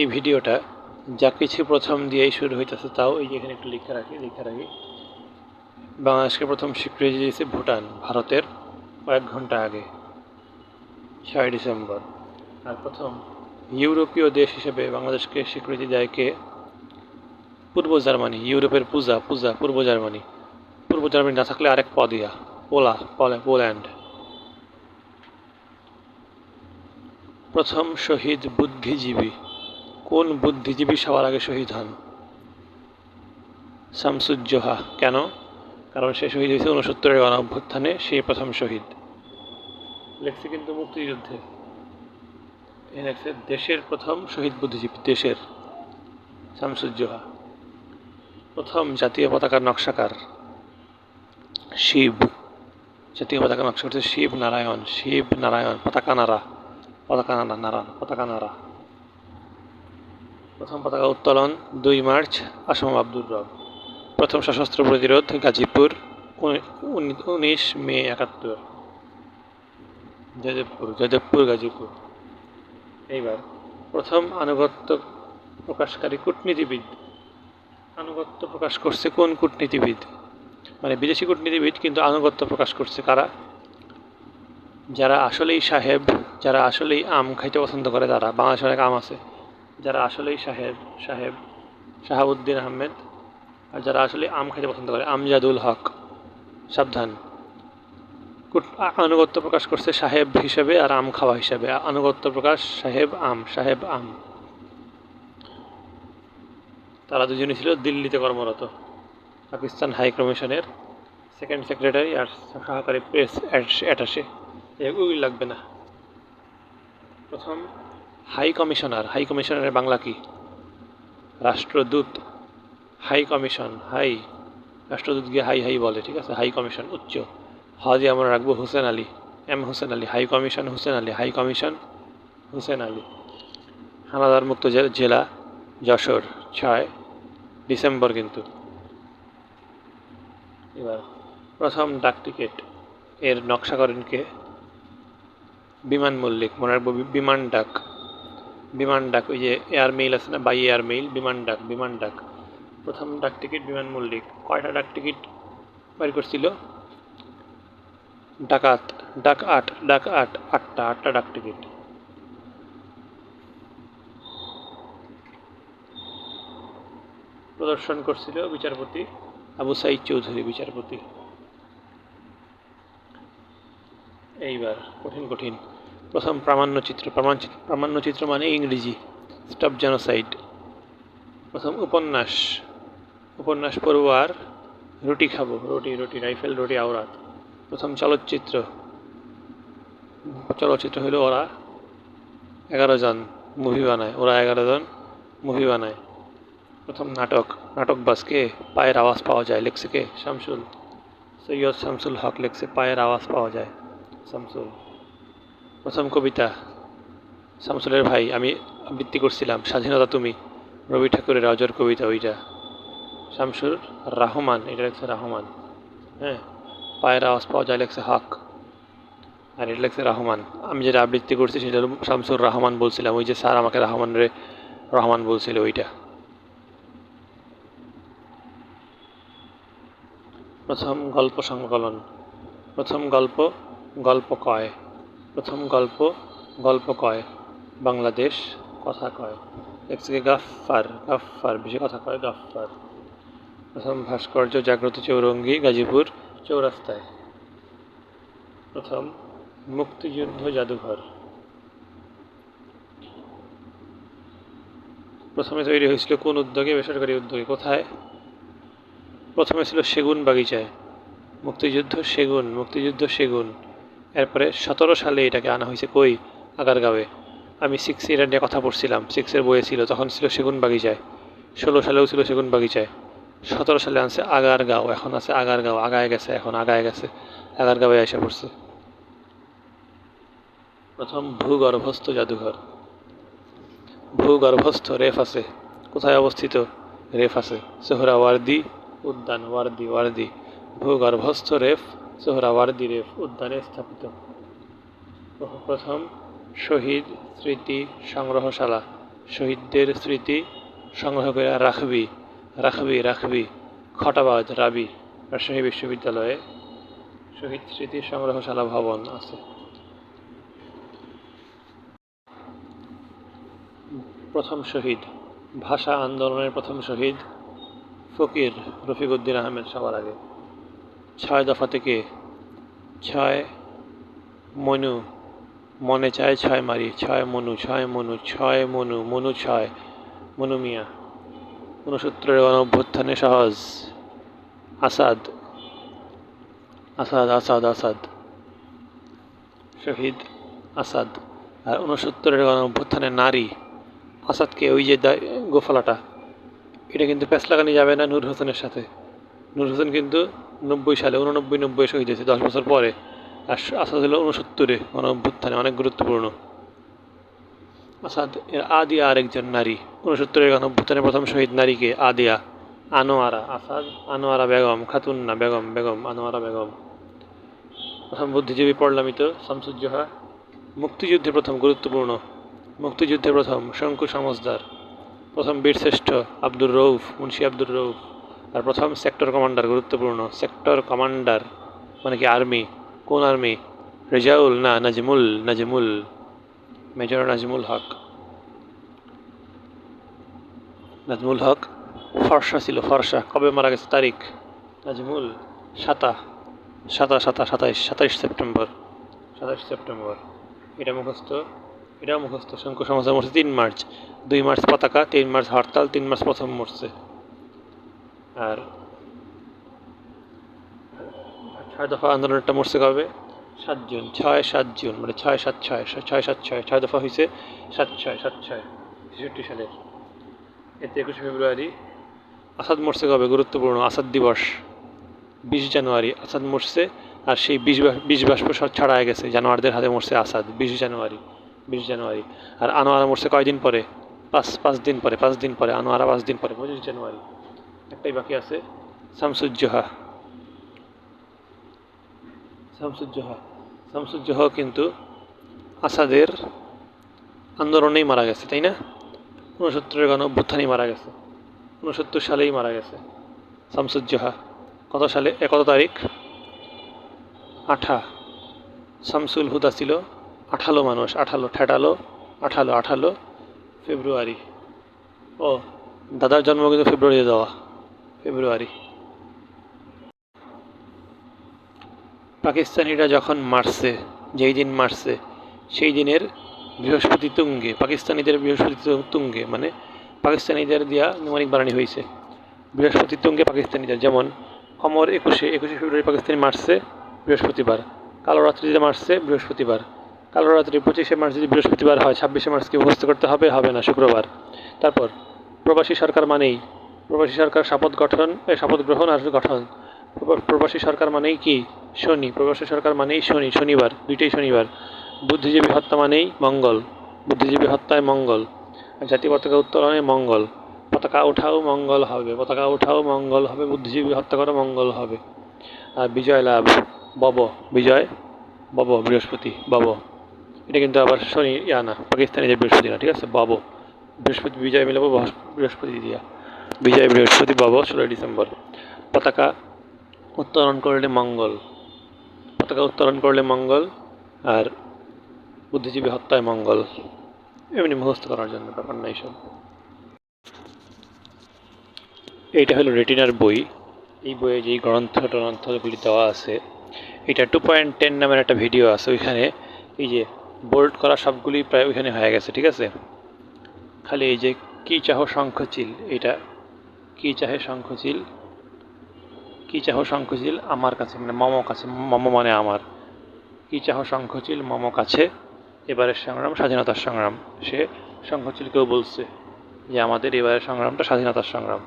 এই ভিডিওটা যা কিছু প্রথম দিয়েই শুরু হইতেছে তাও এই এখানে একটু লিখে রাখি লিখে রাখি। বাংলাদেশকে প্রথম স্বীকৃতি দিয়েছে ভুটান, ভারতের কয়েক ঘণ্টা আগে, ছয় ডিসেম্বর। আর প্রথম ইউরোপীয় দেশ হিসেবে বাংলাদেশকে স্বীকৃতি দেয় কে? পূর্ব জার্মানি, ইউরোপের পূজা পূজা, পূর্ব জার্মানি। পূর্ব জার্মানি না থাকলে আরেক পদিয়া পলে, পোল্যান্ড। প্রথম শহীদ বুদ্ধিজীবী কোন বুদ্ধিজীবী সবার আগে শহীদ হন? শামসুজ্জোহা। কেন? কারণ সে শহীদ হয়েছে উনসত্তরের গণ অভ্যুত্থানে সে প্রথম শহীদ। লেখছে কিন্তু মুক্তিযুদ্ধে। লেখছে, দেশের প্রথম শহীদ বুদ্ধিজীবী, দেশের। শামসুজ্জোহা। প্রথম জাতীয় পতাকার নকশাকার। শিব। জাতীয় পতাকা নকশা করছে শিব নারায়ণ শিব নারায়ণ, পতাকা নারা পতাকা নারা, নারায়ণ, পতাকা নারা। প্রথম পতাকা উত্তোলন দুই মার্চ, আসম আব্দুর রব। প্রথম সশস্ত্র প্রতিরোধ গাজীপুর উনিশ মে একাত্তর। জয়দেবপুর জয়দেবপুর, গাজীপুর। এইবার প্রথম আনুগত্য প্রকাশকারী কূটনীতিবিদ। আনুগত্য প্রকাশ করছে কোন কূটনীতিবিদ? মানে বিদেশি কূটনীতিবিদ কিন্তু আনুগত্য প্রকাশ করছে কারা? যারা আসলেই সাহেব, যারা আসলেই আম খাইতে পছন্দ করে তারা। বাংলাদেশে অনেক আম আছে। যারা আসলেই সাহেব সাহেব, শাহাবুদ্দিন আহমেদ, আর যারা আসলে আম খাইতে পছন্দ করে, আমজাদুল হক, সাবধান। আনুগত্য প্রকাশ করছে সাহেব হিসেবে আর আম খাওয়া হিসেবে। আনুগত্য প্রকাশ, সাহেব আম সাহেব আম। তারা দুজনই ছিল দিল্লিতে কর্মরত, পাকিস্তান হাই কমিশনের সেকেন্ড সেক্রেটারি আর সহকারী প্রেস অ্যাটাসে এগুলি লাগবে না। প্রথম হাই কমিশনার, হাই কমিশনারের বাংলা কি? রাষ্ট্রদূত, হাই কমিশন, হাই। রাষ্ট্রদূত গিয়ে হাই হাই বলে, ঠিক আছে? হাই কমিশন, উচ্চ। হজে আমরা রাখব Hussain Ali, M Hussain Ali. High commission, Hussain Ali. High commission, Hussain Ali. হানাদার মুক্ত জেলা, যশোর, ছয়। ডিসেম্বর কিন্তু। এবার প্রথম ডাক টিকিট। এর নকশা করেন কে? বিমান মল্লিক। মনে রাখব বিমান ডাক। বিমান ডাক ওই যে এয়ার মেইল আছে না বাই এয়ার মেইল বিমান ডাক বিমান ডাক প্রথম ডাক টিকিট বিমান মল্লিক। কয়টা ডাক টিকিট বাইর করছিল? ডাকাত ডাক আট ডাক আট, আটটা আটটা ডাক টিকিট। প্রদর্শন করছিল বিচারপতি আবু সাইদ চৌধুরী, বিচারপতি। এইবার কঠিন কঠিন। প্রথম প্রামাণ্যচিত্র প্রামাণ্যচিত্র মানে ইংরেজি, স্টপ জেনোসাইড। প্রথম উপন্যাস উপন্যাস পড়ব আর রুটি খাব, রুটি রুটি, রাইফেল, রুটি আওরাত প্রথম চলচ্চিত্র চলচ্চিত্র হলো ওরা এগারো জন মুভি বানায়, ওরা এগারো জন মুভি বানায়। প্রথম নাটক নাটক বাসকে পায়ের আওয়াজ পাওয়া যায়, লেখছে কে? শামসুল। সৈয়দ শামসুল হক লেখছে, পায়ের আওয়াজ পাওয়া যায়, শামসুল। প্রথম কবিতা, শামসুলের ভাই, আমি আবৃত্তি করছিলাম, স্বাধীনতা তুমি, রবি ঠাকুরের অজর কবিতা ওইটা। শামসুর রাহমান, এটা লেখছে রাহমান হ্যাঁ পায়ের আওয়াজ পাওয়া যায় লেখছে হক, আর এটা লেখছে রহমান। আমি যেটা আবৃত্তি করছি সেটা শামসুর রহমান বলছিলাম, ওই যে স্যার আমাকে রহমান রে, রহমান বলছিল ওইটা। প্রথম গল্প সংকলন, প্রথম গল্প গল্প কয়। প্রথম গল্প গল্প কয়? বাংলাদেশ, কথা কয়। লেখছে গাফফার গাফফার, বেশি কথা কয়, গাফফার। প্রথম ভাস্কর্য, জাগ্রত চৌরঙ্গি, গাজীপুর, চৌরাস্তায়। প্রথম, মুক্তিযুদ্ধ জাদুঘর। প্রথমে তৈরি হয়েছিল কোন উদ্যোগে, বেসরকারি উদ্যোগে, কোথায়? প্রথমে ছিল সেগুন বাগিচায়। মুক্তিযুদ্ধ সেগুন মুক্তিযুদ্ধ সেগুন। এরপরে সতেরো সালে এটাকে আনা হয়েছে কই? আগারগাঁওয়ে। আমি সিক্স এটা নিয়ে কথা পড়ছিলাম সিক্সের বইয়ে ছিল, তখন ছিল সেগুন বাগিচায় ষোলো সালেও ছিল সেগুন বাগিচায় সতেরো সালে আনছে আগারগাঁও। এখন আছে আগারগাঁও। আগায় গেছে, এখন আগায় গেছে। আগারগাঁওয়ে এসে পড়ছে। প্রথম ভূগর্ভস্থ জাদুঘর। ভূগর্ভস্থ রেফ আছে। কোথায় অবস্থিত? রেফ আছে। সোহরাওয়ার্দি, উদ্যান, ওয়ার্দি ওয়ার্দি। ভূগর্ভস্থ রেফ সোহরাওয়ার্দি রেফ উদ্যানে স্থাপিত। প্রথম শহীদ স্মৃতি সংগ্রহশালা। শহীদদের স্মৃতি সংগ্রহ করে রাখবি রাখবি রাখবি, খটাবাজ, রাবি, রাজশাহী বিশ্ববিদ্যালয়ে শহীদ স্মৃতি সংগ্রহশালা ভবন আছে। প্রথম শহীদ, ভাষা আন্দোলনের প্রথম শহীদ ফকির রফিকউদ্দিন আহমেদ সবার আগে। ছয় দফা থেকে ছয় মনু, মনে চায় ছয় মারি, ছয় মনু ছয় মনু ছয় মনু মনু ছয়, মনু মিয়া। ঊনসত্তরের গণ অভ্যুত্থানে সহজ। আসাদ। আসাদ আসাদ আসাদ। শহীদ, আসাদ। আর ঊনসত্তরের গণ অভ্যুত্থানে নারী। আসাদকে ওই যে গোফালাটা। এটা কিন্তু প্যাঁচ লাগানি যাবে না নূর হোসেনের সাথে। নূর হোসেন কিন্তু নব্বই সালে, উননব্বই, নব্বই শহীদ হয়েছে। দশ বছর পরে আর আসাদ হলো উনসত্তরে গণ অভ্যুত্থানে অনেক গুরুত্বপূর্ণ। আসাদ এর আদিয়া আরেকজন নারী। উনসত্তরের গণ অভ্যুত্থানে প্রথম শহীদ নারীকে আদিয়া, আনোয়ারা। আসাদ, আনোয়ারা বেগম, খাতুন্না বেগম বেগম, আনোয়ারা বেগম। প্রথম বুদ্ধিজীবী পড়লামিত শামসুজ্জোহা। মুক্তিযুদ্ধে প্রথম গুরুত্বপূর্ণ। মুক্তিযুদ্ধে প্রথম শঙ্কু সমজদার প্রথম বীরশ্রেষ্ঠ আব্দুর রৌফ মুন্সি আব্দুর রৌফ আর প্রথম সেক্টর কমান্ডার গুরুত্বপূর্ণ। সেক্টর কমান্ডার মানে কি? আর্মি কোন আর্মি রেজাউল? না, নাজমুল নাজমুল। মেজর নাজমুল হক। নাজমুল হক ফর্সা ছিল, ফর্সা। কবে মারা গেছে? তারিখ? নাজমুল সাতা। সাতা সাতা, সাতাইশ সাতাইশ সেপ্টেম্বর। সাতাইশ সেপ্টেম্বর। এটা মুখস্থ, এটাও মুখস্থ। শঙ্কু সমাজের মরছে তিন মার্চ। দুই মার্চ পতাকা, তিন মার্চ হরতাল, তিন মার্চ প্রথম মরছে। আর ছয় দফা আন্দোলনটা মরছে কবে? সাত জুন, ছয় সাত জুন মানে ছয় সাত ছয় ছয় সাত ছয় ছয় দফা হয়েছে সাত ছয় সাত ছয়, ছেষট্টি সালের। এতে একুশে ফেব্রুয়ারি আসাদ মরছে কবে? গুরুত্বপূর্ণ আসাদ দিবস, বিশ জানুয়ারি আসাদ মরছে আর সেই বিষ বা- বিষ বাষ্প সব ছাড়া গেছে, জানোয়ারদের হাতে মরছে আসাদ, বিশ জানুয়ারি বিশ জানুয়ারি। আর আনোয়ারা মরছে কয়দিন পরে? পাঁচ পাঁচ দিন পরে, পাঁচ দিন পরে, আনোয়ারা পাঁচ দিন পরে, পঁচিশ জানুয়ারি। একটাই বাকি আছে, শামসুজ্জোহা। শামসুজ্জোহা। শামসুজ্জোহা কিন্তু আসাদের আন্দোলনেই মারা গেছে, তাই না? উনসত্তরের গণ অভ্যুত্থানেই মারা গেছে। ঊনসত্তর সালেই মারা গেছে শামসুজ্জোহা। কত সালে? কত তারিখ? আঠা। শামসুল হুদা ছিল আঠালো মানুষ, আঠালো ঠেটালো, আঠালো আঠালো ফেব্রুয়ারি। ও, দাদার জন্ম কিন্তু ফেব্রুয়ারিতে দেওয়া। ফেব্রুয়ারি। পাকিস্তানিরা যখন মারছে, যেই দিন মারছে, সেই দিনের বৃহস্পতি তুঙ্গে, পাকিস্তানিদের বৃহস্পতি তুঙ্গে মানে পাকিস্তানিদের দিয়া নিমানিক বানানি হয়েছে। বৃহস্পতি তুঙ্গে পাকিস্তানিদের, যেমন অমর একুশে একুশে ফেব্রুয়ারি পাকিস্তানি মারছে বৃহস্পতিবার, কালো রাত্রিতে মারছে বৃহস্পতিবার, কালো রাত্রি পঁচিশে মার্চ যদি বৃহস্পতিবার হয়, ছাব্বিশে মার্চকে উপস্থিত করতে হবে হবে না, শুক্রবার। তারপর প্রবাসী সরকার মানেই প্রবাসী সরকার শপথ গঠন শপথ গ্রহণ আর গঠন। প্রবাসী সরকার মানেই কি? শনি। প্রবাসী সরকার মানেই শনি, শনিবার, দুইটাই শনিবার। বুদ্ধিজীবী হত্যা মানেই মঙ্গল। বুদ্ধিজীবী হত্যায় মঙ্গল। জাতীয় পতাকা উত্তোলনে মঙ্গল। পতাকা ওঠাও মঙ্গল হবে। পতাকা ওঠাও মঙ্গল হবে। বুদ্ধিজীবী হত্যা করা মঙ্গল হবে। আর বিজয় লাভ। বব। বিজয়। বব। বৃহস্পতি। বব। এটা কিন্তু আবার শনি, ইয়া না। পাকিস্তানিদের বৃহস্পতি না ঠিক আছে? বব। বৃহস্পতি বিজয় মিলাবো বৃহস্পতি দিয়া। বিজয় বৃহস্পতি বব, ষোলোই ডিসেম্বর। পতাকা উত্তোলন করলে মঙ্গল। পতাকা উত্তোলন করলে মঙ্গল আর বুদ্ধিজীবী হত্যায় মঙ্গল। এমনি মুখস্থ করার জন্য ব্যাপার নাই সব। এইটা হলো রেটিনার বই। এই বইয়ে যেই গ্রন্থ গ্রন্থগুলি দেওয়া আছে, এটা টু পয়েন্ট টেন নামের একটা ভিডিও আছে। ওইখানে এই যে বোল্ড করা সবগুলি প্রায় ওইখানে হয়ে গেছে, ঠিক আছে? খালি এই যে কী চাহ শঙ্খচিল, এটা কী চাহে শঙ্খচিল? কী চাহ শঙ্খচিল আমার কাছে? মানে মম কাছে, মম মানে আমার। কী চাহ শঙ্খচিল, মম কাছে? এবারের সংগ্রাম, স্বাধীনতার সংগ্রাম। সে শঙ্খচিলকেও বলছে যে আমাদের এবারের সংগ্রামটা স্বাধীনতার সংগ্রাম।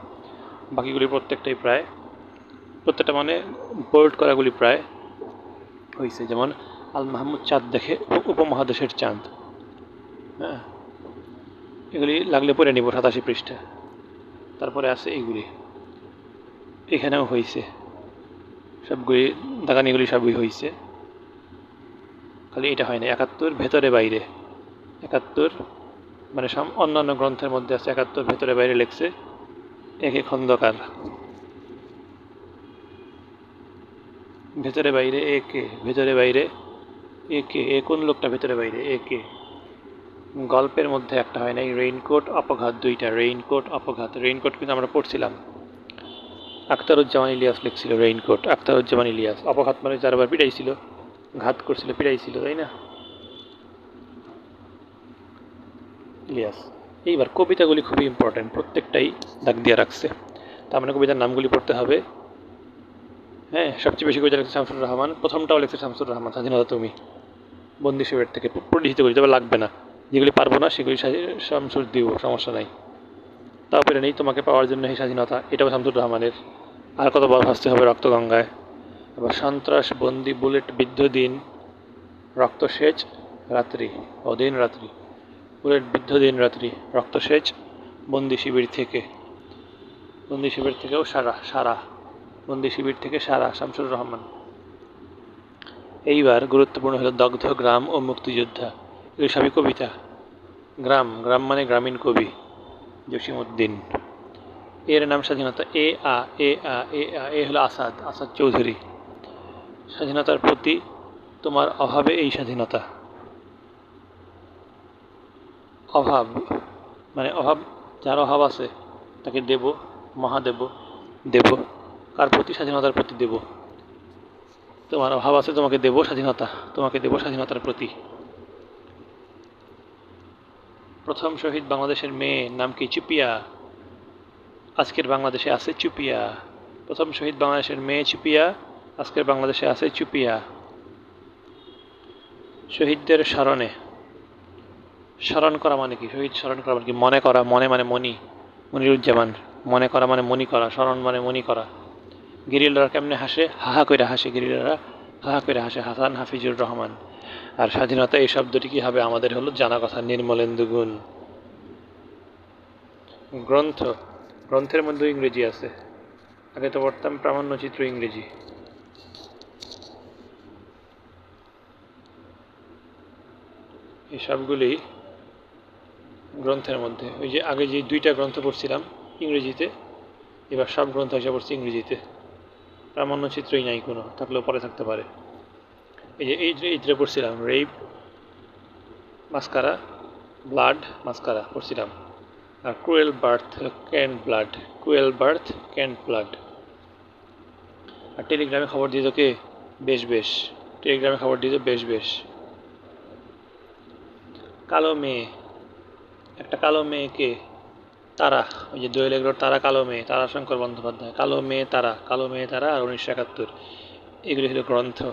বাকিগুলি প্রত্যেকটাই প্রায়, প্রত্যেকটা মানে বোল্ড করাগুলি প্রায় হয়েছে যেমন আল মাহমুদ চাঁদ দেখে উপমহাদেশের চাঁদ। হ্যাঁ? এগুলি লাগলে পড়ে নিব সাতাশি পৃষ্ঠা। তারপরে আছে এইগুলি। এখানেও হয়েছে সবগুলি, দাগানিগুলি সবই হয়েছে খালি এটা হয় না, একাত্তর ভেতরে বাইরে। একাত্তর মানে অন্যান্য গ্রন্থের মধ্যে আছে একাত্তর ভেতরে বাইরে লিখছে, একে খন্দকার। ভেতরে বাইরে একে, ভেতরে বাইরে একে, এ কোন লোকটা ভেতরে বাইরে? একে। গল্পের মধ্যে একটা হয় নাই, রেইনকোট অপঘাত দুইটা, রেইনকোট অপঘাত, রেইনকোট কিন্তু আমরা পড়ছিলাম। আখতারুজ্জামান ইলিয়াস লিখছিল রেইনকোট, আখতারুজ্জামান ইলিয়াস, অপঘাত মানে চারবার পিটাইছিল, ঘাত করছিল, পিটাইছিল, তাই না? ইলিয়াস, এইবার কবিতাগুলি খুবই ইম্পর্ট্যান্ট প্রত্যেকটাই দাগ দিয়ে রাখছে। তার মানে কবিতার নামগুলি পড়তে হবে। হ্যাঁ সবচেয়ে বেশি কবিতা লিখছে শামসুর রহমান, প্রথমটাও লিখছে শামসুর রহমান, স্বাধীনতা তুমি, বন্দি শিবির থেকে পরিচিত করি, তবে লাগবে না। যেগুলি পারব না, সেগুলি শামসুর দিব, সমস্যা নাই। তাও পেরে নেই, তোমাকে পাওয়ার জন্য এই স্বাধীনতা। এটাও শামসুর রহমানের। আর কত কতবার ভাসতে হবে রক্তগঙ্গায়। আবার সন্ত্রাস বন্দি বুলেট বিদ্ধ দিন রক্তসেচ রাত্রি, ও দিন রাত্রি। বুলেট বিদ্ধ দিন রাত্রি রক্তসেচ বন্দি শিবির থেকে। বন্দি শিবির থেকেও সারা সারা। বন্দি শিবির থেকে সারা, শামসুর রহমান। এইবার গুরুত্বপূর্ণ হলো দগ্ধ গ্রাম ও মুক্তিযোদ্ধা। সবই কবিতা। গ্রাম গ্রাম মানে গ্রামীণ কবি, জসিমউদ্দিন। এর নাম স্বাধীনতা এ, আ এ আ এ আ, এ হলো আসাদ আসাদ চৌধুরী। স্বাধীনতার প্রতি তোমার অভাবে এই স্বাধীনতা। অভাব মানে অভাব যার অভাব আছে, তাকে দেব, মহাদেব, দেব। কার প্রতি স্বাধীনতার প্রতি দেব? তোমার অভাব আছে, তোমাকে দেব স্বাধীনতা, তোমাকে দেব স্বাধীনতার প্রতি। প্রথম শহীদ বাংলাদেশের মেয়ে নাম কি? চুপিয়া। আজকের বাংলাদেশে আছে চুপিয়া। প্রথম শহীদ বাংলাদেশের মেয়ে চুপিয়া, আজকের বাংলাদেশে আছে চুপিয়া। শহীদদের স্মরণে। স্মরণ করা মানে কি? শহীদ স্মরণ করা মানে কি? মনে করা, মনে মানে মনি মনিরুজ্জামান। মনে করা মানে মনি করা, স্মরণ মানে মনি করা। গেরিলারা কেমনে হাসে? হাহা করে হাসে গেরিলারা। হাহা করে হাসে হাসান হাফিজুর রহমান। আর স্বাধীনতা এই শব্দটি কি হবে আমাদের হলো জানা কথা, নির্মলেন্দু গুণ। গ্রন্থ, গ্রন্থের মধ্যে ইংরেজি আছে। আগে তো পড়তাম প্রামাণ্যচিত্র ইংরেজি। এই সবগুলি গ্রন্থের মধ্যে। ওই যে আগে যে দুইটা গ্রন্থ পড়ছিলাম ইংরেজিতে, এবার সব গ্রন্থ এসে পড়ছি ইংরেজিতে। প্রামাণ্য চিত্রই নাই কোনো, থাকলেও পরে থাকতে পারে। এই যে, এই এইটা পড়ছিলাম রেপ মাস্কারা ব্লাড মাস্কারা পড়ছিলাম। আর cruel birth can blood cruel birth can blood আর টেলিগ্রামে খবর দিয়ে তোকে, বেশ বেশ। টেলিগ্রামে খবর দিয়ে বেশ বেশ। কালো মেয়ে। একটা কালো মেয়েকে, তারা, ওই যে দোয়েল এগুলোর তারা কালো মেয়ে তারাশঙ্কর বন্দ্যোপাধ্যায়। কালো মেয়ে তারা, কালো মেয়ে তারা, আর উনিশশো একাত্তর। এগুলি হলো গ্রন্থ।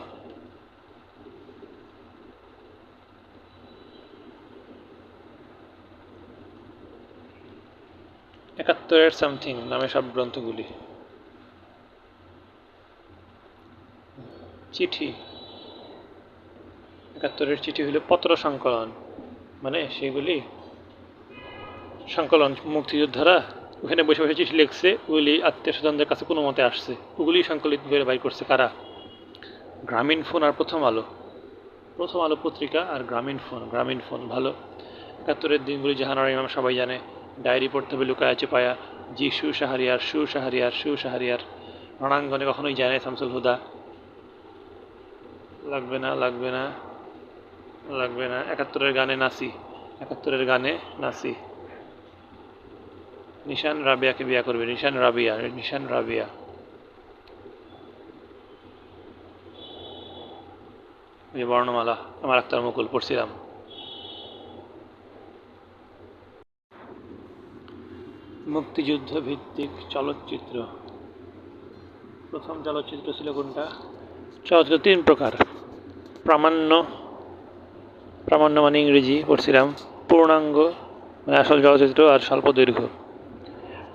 একাত্তরের সামথিং, নামে সব গ্রন্থগুলি। চিঠি। একাত্তরের চিঠি হলো পত্র সংকলন। মানে সেগুলি সংকলন মুক্তিযোদ্ধারা ওখানে বসে বসে চিঠি লিখছে, ওগুলি আত্মীয় স্বজনদের কাছে কোনো মতে আসছে। ওগুলি সংকলিত করে বাইর করছে কারা? গ্রামীণ ফোন আর প্রথম আলো। প্রথম আলো পত্রিকা আর গ্রামীণ ফোন। গ্রামীণ ফোন ভালো। একাত্তরের দিনগুলি জাহানার ইমাম সবাই জানে। ডায়েরি পড়তে হবে, লুকায় পায়া। জি, সু সাহারিয়ার সু সাহারিয়ার সু সাহারিয়ার রণাঙ্গনে কখনোই যায় না শামসুল হুদা। লাগবে না লাগবে না লাগবে না। একাত্তরের গানে নাসি, একাত্তরের গানে নাসি। নিশান রাবিয়াকে বিয়া করবে, নিশান রাবিয়া নিশান রাবিয়া। বর্ণমালা, আমার আক্তার মুকুল পড়ছিলাম। মুক্তিযুদ্ধ ভিত্তিক চলচ্চিত্র। প্রথম চলচ্চিত্র ছিল কোনটা? চলচ্চিত্র তিন প্রকার। প্রামাণ্য প্রামাণ্য মানে ইংরেজি পড়ছিলাম পূর্ণাঙ্গ মানে আসল চলচ্চিত্র আর স্বল্প দৈর্ঘ্য।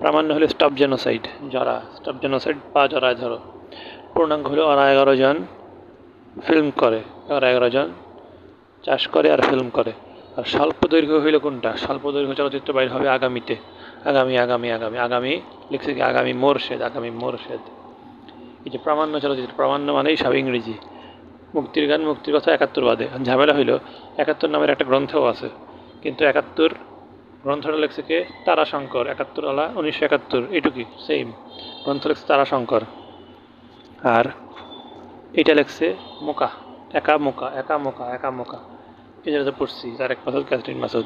প্রামাণ্য হলো স্টপ জেনোসাইড। যারা স্টপ জেনোসাইড বা জরায় ধরো। পূর্ণাঙ্গ হলো ওরা এগারো জন ফিল্ম করে ওরা এগারো জন চাষ করে আর ফিল্ম করে। আর স্বল্প দৈর্ঘ্য হইল কোনটা? স্বল্প দৈর্ঘ্য চলচ্চিত্র বাইর হবে আগামীতে। আগামী আগামী আগামী আগামী, লিখছে কি আগামী মোরশেদ আগামী মোরশেদ। এই যে প্রামাণ্য চলচ্চিত্র, প্রামাণ্য মানেই সব ইংরেজি। মুক্তির গান, মুক্তির কথা একাত্তর বাদে। ঝামেলা হইল, একাত্তর নামের একটা গ্রন্থও আছে। কিন্তু একাত্তর গ্রন্থটা লেখছে কে? তারাশঙ্কর, একাত্তর আলা উনিশশো একাত্তর। এটুকুই সেম গ্রন্থ লেখছে তারাশঙ্কর। আর এটা লেখছে মোকা। একা মোকা একা মোকা একা মোকা। এই যেটা পড়ছি তার এক মাসুদ ক্যাথরিন মাসুদ।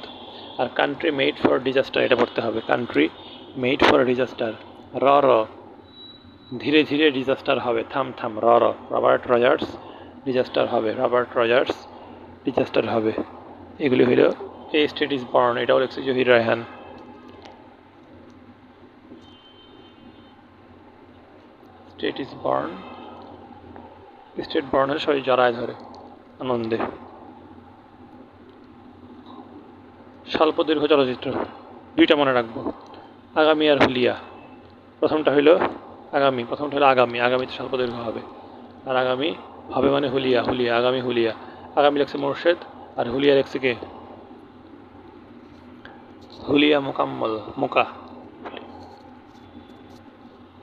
আর কান্ট্রি মেড ফর ডিজাস্টার এটা পড়তে হবে। কান্ট্রি মেড ফর ডিজাস্টার র র। ধীরে ধীরে ডিজাস্টার হবে। থাম থাম। র র। রবার্ট রজার্স ডিজাস্টার হবে। রবার্ট রজার্স ডিজাস্টার হবে। এগুলি হইল এ স্টেট ইজ বর্ন এটাও লেখছে Zahir Raihan. State is born state born হলে সবাই জড়ায় ধরে। আনন্দে। স্বল্প দীর্ঘ চলচ্চিত্র দুইটা মনে রাখব। আগামী আর হুলিয়া। প্রথমটা হইল আগামী, প্রথমটা হলো আগামী। আগামীতে স্বল্প দীর্ঘ হবে। আর আগামী হবে মানে হুলিয়া হুলিয়া, আগামী হুলিয়া। আগামী লেখছে মোর্শেদ, আর হুলিয়া লেখছে কে? হুলিয়া মোকাম্মল, মোকা।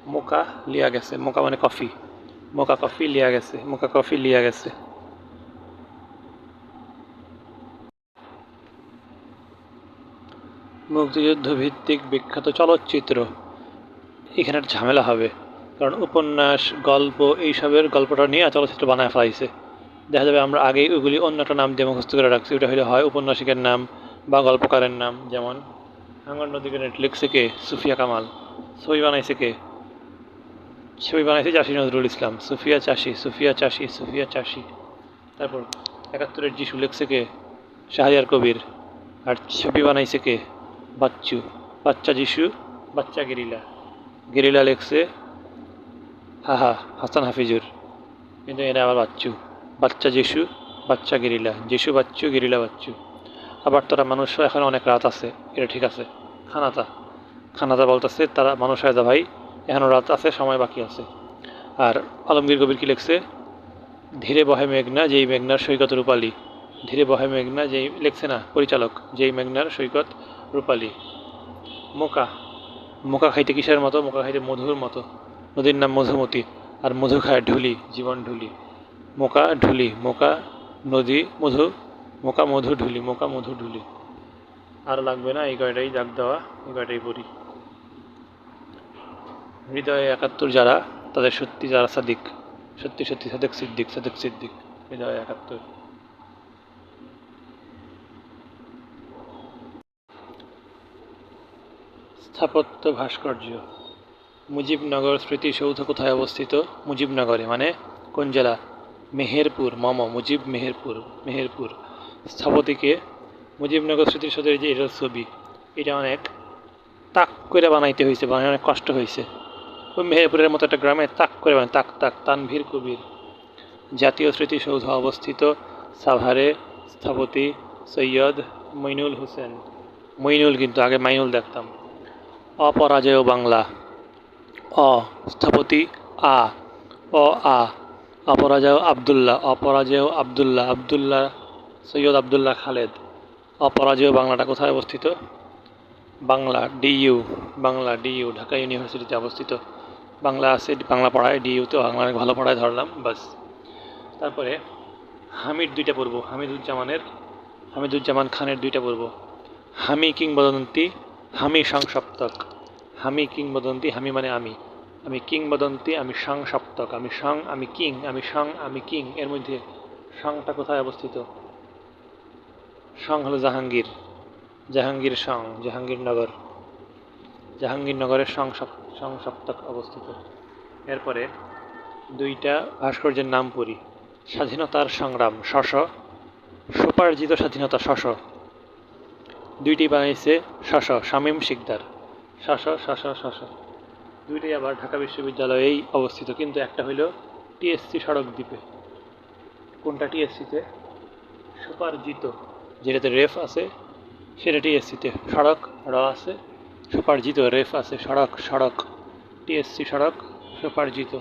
মোকা লিয়া গেছে। মোকা মানে কফি। মোকা কফি লিয়া গেছে। মোকা কফি লিয়া গেছে। মুক্তিযুদ্ধ ভিত্তিক বিখ্যাত চলচ্চিত্র। এখানে ঝামেলা হবে। কারণ উপন্যাস, গল্প, এইসবের গল্পটা নিয়ে চলচ্চিত্র বানায় ফেলাইছে। দেখা যাবে আমরা আগেই ওইগুলি অন্য একটা নাম দিয়ে মুখস্থ করে রাখছি। ওটা হলে হয় উপন্যাসিকের নাম বা গল্পকারের নাম। যেমন, হাঙ্গর নদীকে লিখছে কে? সুফিয়া কামাল। ছবি বানাইছে কে? ছবি বানাইছে চাষি নজরুল ইসলাম। সুফিয়া চাষি সুফিয়া চাষি সুফিয়া চাষি। তারপর একাত্তরের যিশু লিখছে কে? শাহরিয়ার কবির। আর ছবি বানাইছে কে? বাচ্চু, বাচ্চা যিশু, বাচ্চা গেরিলা। গেরিলা লেখছে হা হা হাসান হাফিজুর। কিন্তু এরা আবার বাচ্চু। বাচ্চা যিশু, বাচ্চা গেরিলা। যিশু বাচ্চু, গেরিলা বাচ্চু। আবার তারা মানুষও এখন অনেক রাত আছে। এটা ঠিক আছে। খানাতা। খানাতা বলতেছে, তারা মানুষ হয় ভাই এখনও রাত আছে, সময় বাকি আছে। আর আলমগীর কবির কি লিখছে? ধীরে বহে মেঘনা, যেই মেঘনার সৈকত রূপালী। ধীরে বহে মেঘনা, যেই লেখছে না, পরিচালক। যেই মেঘনার সৈকত রূপালী। মোকা। মোকা খাইতে কিসের মতো? মোকা খাইতে মধুর মতো। নদীর নাম মধুমতি, আর মধু খায় ঢুলি, জীবন ঢুলি। মোকা ঢুলি, মোকা নদী মধু, মোকা মধু ঢুলি, মোকা মধু ঢুলি। আর লাগবে না, এই কয়টাই দাগ দেওয়া, এই কয়টাই পড়ি। হৃদয়ে একাত্তর যারা, তাদের সত্যি যারা সাদিক। সত্যি সত্যি সাদেক সিদ্দিক সাদেক সিদ্দিক। হৃদয়ে একাত্তর। স্থাপত্য ভাস্কর্য। মুজিবনগর স্মৃতিসৌধ কোথায় অবস্থিত? মুজিবনগরে মানে কোন জেলা? মেহেরপুর, মম, মুজিব মেহেরপুর মেহেরপুর। স্থপতিকে মুজিবনগর স্মৃতিসৌধের যে এটার ছবি, এটা অনেক তাক করে বানাইতে হয়েছে বানানো অনেক কষ্ট হয়েছে ওই মেহেরপুরের মতো একটা গ্রামে তাক করে বানায়, তাক তাক, তানভীর কবির। জাতীয় স্মৃতিসৌধ অবস্থিত সাভারে স্থপতি সৈয়দ মইনুল হোসেন। মইনুল কিন্তু আগে মাইনুল দেখতাম। অপরাজেয় বাংলা। অ, স্থপতি আ, অ, আ। অপরাজেয় আবদুল্লাহ অপরাজেয় আবদুল্লাহ আবদুল্লাহ, সৈয়দ আবদুল্লাহ খালেদ। অপরাজেয় বাংলাটা কোথায় অবস্থিত? বাংলা ডিইউ বাংলা ডিইউ ঢাকা ইউনিভার্সিটিতে অবস্থিত। বাংলা আছে, বাংলা পড়ায় ডিইউতে বাংলা অনেক ভালো পড়ায় ধরলাম, বাস। তারপরে হামিদ দুইটা পড়ব, হামিদুজ্জামানের, হামিদুজ্জামান খানের দুইটা পড়ব। হামি কিংবদন্তি হামি সংসপ্তক, হামি কিংবদন্তি, হামি মানে আমি। আমি কিংবদন্তি, আমি সংসপ্তক, আমি সং, আমি কিং, আমি সং, আমি কিং। এর মধ্যে সংটা কোথায় অবস্থিত? সং হলো জাহাঙ্গীর জাহাঙ্গীর সং জাহাঙ্গীরনগর জাহাঙ্গীরনগরের সংসপ, সংসপ্তক অবস্থিত। এরপরে দুইটা ভাস্কর্যের নাম পড়ি। স্বাধীনতার সংগ্রাম, শশ। সুপার্জিত স্বাধীনতা, শশ। দুইটি বানিয়েছে শশ শামীম শিকদার। শশ শশ শশ দুইটাই আবার ঢাকা বিশ্ববিদ্যালয়েই অবস্থিত, কিন্তু একটা হইল টিএসসি সড়ক দ্বীপে। কোনটা টিএসসিতে? সুপার্জিত। যেটাতে রেফ আছে, সেটা টিএসসিতে। সড়ক, র আছে, সুপার্জিত রেফ আছে, সড়ক সড়ক। টিএসসি সড়ক, সুপার্জিত।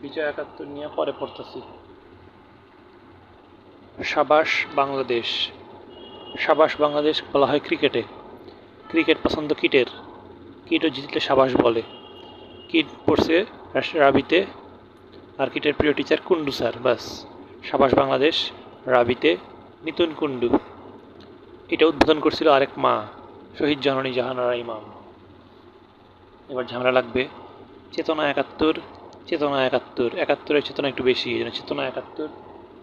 বিজয় একাত্তর নিয়ে পরে পড়তেছি। সাবাস বাংলাদেশ। সাবাস বাংলাদেশ বলা হয় ক্রিকেটে। ক্রিকেট পছন্দ কিটের। কিটও জিতলে সাবাস বলে। কিট পড়ছে রাবিতে। আর কিটের প্রিয় টিচার কুন্ডু স্যার বাস সাবাস বাংলাদেশ, রাবিতে, নিতুন কুন্ডু এটা উদ্বোধন করছিল আরেক মা, শহীদ জননী জাহানারা ইমাম। এবার ঝামেলা লাগবে। চেতনা একাত্তর চেতনা একাত্তর। একাত্তরের চেতনা একটু বেশি, এই জন্য চেতনা একাত্তর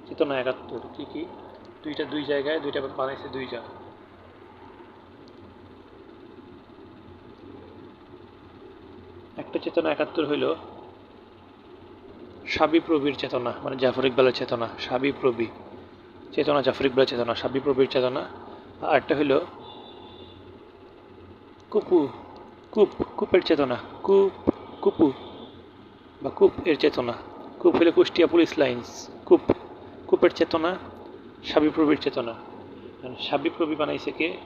চেতনা একাত্তর। কি কি? দুইটা দুই জায়গায়, দুইটা বানাইছে দুইটা একটা চেতনা একাত্তর হইল সাবি প্রবীর চেতনা মানে জাফর ইকবালের চেতনা সাবি প্রবি চেতনা, জাফর ইকবালের চেতনা সাবি প্রবীর চেতনা। আর একটা হইল কুপু, কূপ, কূপের চেতনা, কূপ, কুপু। বা কূপ এর চেতনা, কূপ হলে কুষ্টিয়া পুলিশ লাইন্স, কূপ, কূপের চেতনা সাবি প্রবীর চেতনা। সাবি প্রবি বানাইছে কে?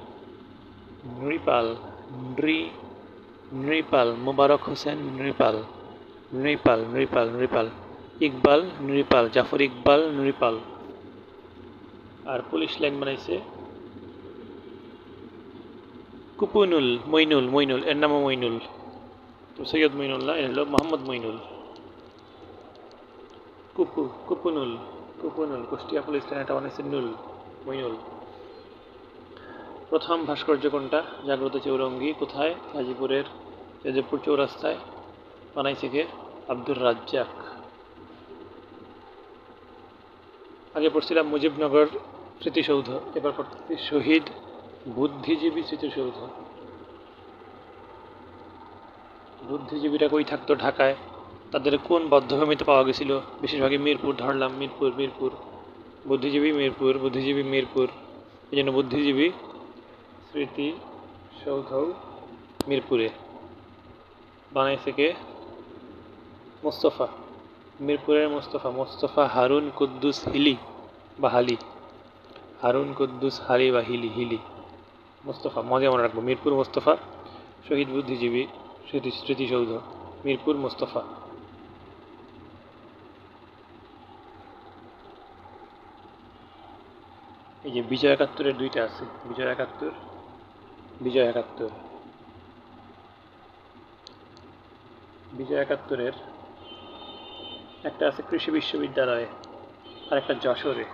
নৃপাল, নৃ, নৃপাল, মুবারক হোসেন নৃপাল নৃপাল নৃপাল নৃপাল, ইকবাল, নৃপাল, জাফর ইকবাল, নৃপাল। আর পুলিশ লাইন বানাইছে কুপুনুল, মইনুল মইনুল, এর নামও মইনুল। তো সৈয়দ মইনুল্লাহ, এর হলো মোহাম্মদ মইনুল। কুপু কুপুনুল কুপুনুল কুষ্টিয়া পুলিশ লাইন এটা নুল, মইনুল। প্রথম ভাস্কর্য কোনটা? জাগ্রত চৌরঙ্গি, কোথায়? গাজীপুরের তেজপুর চৌরাস্তায় বানাইছে কে? আব্দুর রাজ্জাক। আগে পড়ছিলাম মুজিবনগর স্মৃতিসৌধ, এবার পড়তেছি শহীদ বুদ্ধিজীবী স্মৃতিসৌধ। বুদ্ধিজীবীরা কই থাকতো? ঢাকায়। তাদের কোন বদ্ধভূমিতে পাওয়া গেছিল? বেশিরভাগই মিরপুর, ধরলাম, মিরপুর মিরপুর। বুদ্ধিজীবী মিরপুর বুদ্ধিজীবী মিরপুর। এই জন্য বুদ্ধিজীবী স্মৃতি সৌধ মিরপুরে। বানাইছে কে? মোস্তফা। মিরপুরের মোস্তফা মোস্তফা হারুন কুদ্দুস হিলি বা হালি। হারুন কুদ্দুস হালি বা হিলি হিলি। মোস্তফা, মজা মনে রাখব। মিরপুর মোস্তফা, শহীদ বুদ্ধিজীবী স্মৃতি স্মৃতিসৌধ মিরপুর মোস্তফা। এই যে বিজয় একাত্তরের দুইটা আছে। বিজয় একাত্তর বিজয় একাত্তর। বিজয় একাত্তরের একটা আছে কৃষি বিশ্ববিদ্যালয়ে আর একটা যশোরে।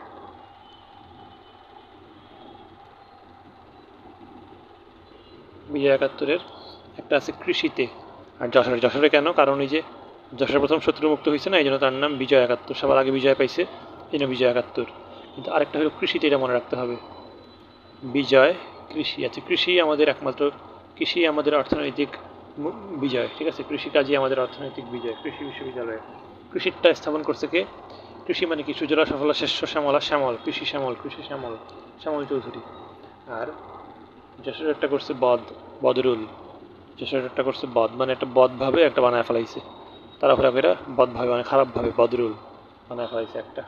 বিজয় একাত্তরের একটা আছে কৃষিতে। আর যশোরে যশোরে কেন? কারণ এই যে যশোর প্রথম শত্রুমুক্ত হয়েছে না, এই জন্য তার নাম বিজয় একাত্তর। সবার আগে বিজয় পাইছে, এই জন্য বিজয় একাত্তর। কিন্তু আরেকটা হলো কৃষিতে এটা মনে রাখতে হবে। বিজয় কৃষি আছে কৃষি আমাদের একমাত্র, কৃষি আমাদের অর্থনৈতিক বিজয়, ঠিক আছে? কৃষিকাজই আমাদের অর্থনৈতিক বিজয়, কৃষি বিশ্ববিদ্যালয়ে। কৃষিটা স্থাপন করছে কে? কৃষি মানে কি সুজলা সফলা শেষ্য শ্যামলা, শ্যামল, কৃষি শ্যামল কৃষি শ্যামল শ্যামল চৌধুরী। আর যশোর একটা করছে বদ, বদরুল। যশোর একটা করছে বদ মানে একটা বদভাবে একটা বানায় ফেলাইছে। তারপরে এরা বদভাবে মানে খারাপভাবে বদরুল বানায় ফেলাইছে একটা।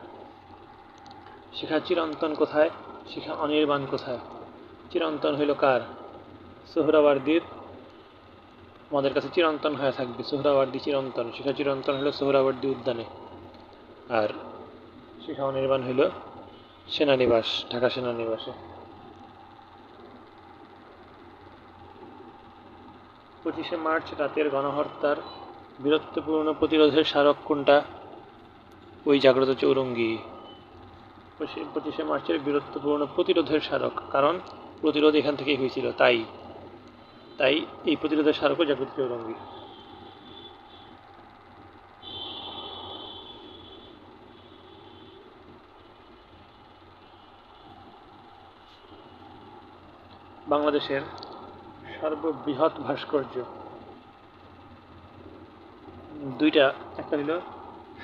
শিখা চিরন্তন কোথায়? শিখা অনির্বাণ কোথায়? চিরন্তন হইল কার? সোহরাওয়ার্দির। আমাদের কাছে চিরন্তন হয়ে থাকবে। সোহরাওয়ার্দী চিরন্তন, শিখা চিরন্তন হলো সোহরাওয়ার্দী উদ্যানে। আর শিখা অনির্বাণ হইল সেনানিবাস, ঢাকা সেনানিবাসে। পঁচিশে মার্চ রাতের গণহত্যার বীরত্বপূর্ণ প্রতিরোধের স্মারক কোনটা? ওই জাগ্রত চৌরঙ্গি। পঁচিশে- মার্চের বীরত্বপূর্ণ প্রতিরোধের স্মারক, কারণ প্রতিরোধ এখান থেকেই হয়েছিল, তাই। তাই এই প্রতিরোধের স্মারকও জাগ্রত চৌরঙ্গি বাংলাদেশের সর্ববৃহৎ ভাস্কর্য। দুইটা, একটা হলো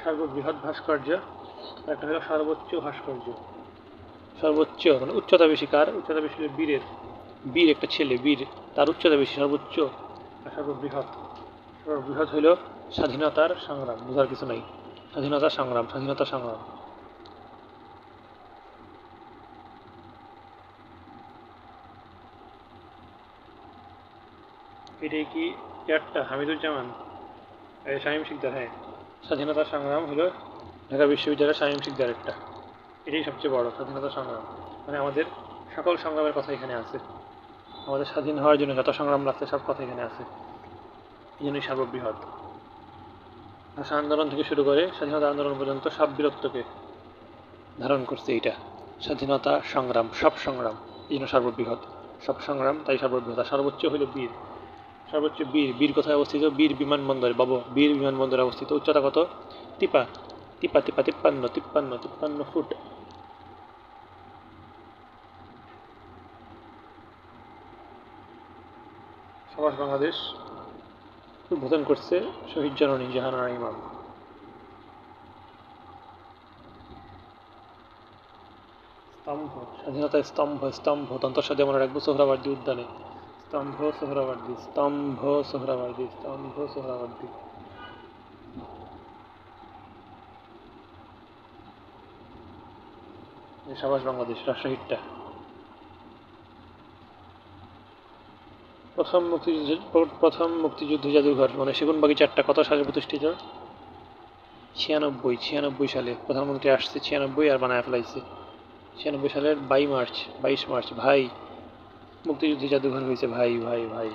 সর্ববৃহৎ ভাস্কর্য। একটা হলো সর্বোচ্চ ভাস্কর্য। সর্বোচ্চ মানে উচ্চতা বেশি কার? উচ্চতা বেশি হলো বীরের। বীর একটা ছেলে বীর। তার উচ্চতা বেশি সর্বোচ্চ? আর সর্ববৃহৎ। সর্ববৃহৎ হইল স্বাধীনতার সংগ্রাম বোঝার কিছু নাই। স্বাধীনতার সংগ্রাম স্বাধীনতা সংগ্রাম। এটাই কি একটা হামিদুজ্জামান? এই শামীম শিকদার হ্যাঁ। স্বাধীনতা সংগ্রাম হলো ঢাকা বিশ্ববিদ্যালয়ের শিকদার একটা এটাই সবচেয়ে বড় স্বাধীনতা সংগ্রাম। মানে আমাদের সকল সংগ্রামের কথা এখানে আছে। আমাদের স্বাধীন হওয়ার জন্য যত সংগ্রাম লাগছে, সব কথা এখানে আছে। এই জন্যই সর্ববৃহৎ। ভাষা আন্দোলন থেকে শুরু করে স্বাধীনতা আন্দোলন পর্যন্ত সব বীরত্বকে ধারণ করছে এইটা। স্বাধীনতা সংগ্রাম, সব সংগ্রাম, এই জন্য সর্ববৃহৎ। সব সংগ্রাম, তাই সর্ববৃহৎ। সর্বোচ্চ হইল বীর। সর্বোচ্চ বীর। বীর কোথায় অবস্থিত? বীর বিমানবন্দরে। বাবু, বীর বিমানবন্দরে অবস্থিত। উচ্চতা কত? তিপা তিপা তিপা তিপ্পান্ন তিপ্পান্ন তিপ্পান্ন ফুট সমাজ বাংলাদেশ উদ্বোধন করছে শহীদ জননী জাহানারা ইমাম স্তম্ভ স্বাধীনতার স্তম্ভ স্তম্ভ দন্তস্বাদে মনে রাখব সোহরাওয়ার্দী উদ্যানে স্তম্ভ সোহরাওয়ার্দী স্তম্ভ সোহরাওয়ার্দী স্তম্ভ সোহরাওয়ার্দী সাবাস বাংলাদেশ রাজশাহীরটা প্রথম মুক্তিযুদ্ধ প্রথম মুক্তিযুদ্ধ জাদুঘর মানে সেগুনবাগি চারটা কত সালে প্রতিষ্ঠিত? ছিয়ানব্বই ছিয়ানব্বই সালে প্রধানমন্ত্রী আসছে ছিয়ানব্বই আর বানায় ফেলাইছে। ছিয়ানব্বই সালের বাই মার্চ, বাইশ মার্চ, ভাই, মুক্তিযুদ্ধ জাদুঘর হয়েছে, ভাই ভাই ভাই।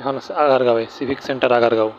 এখন আছে আগারগাঁওয়ে সিভিক সেন্টার আগারগাঁও।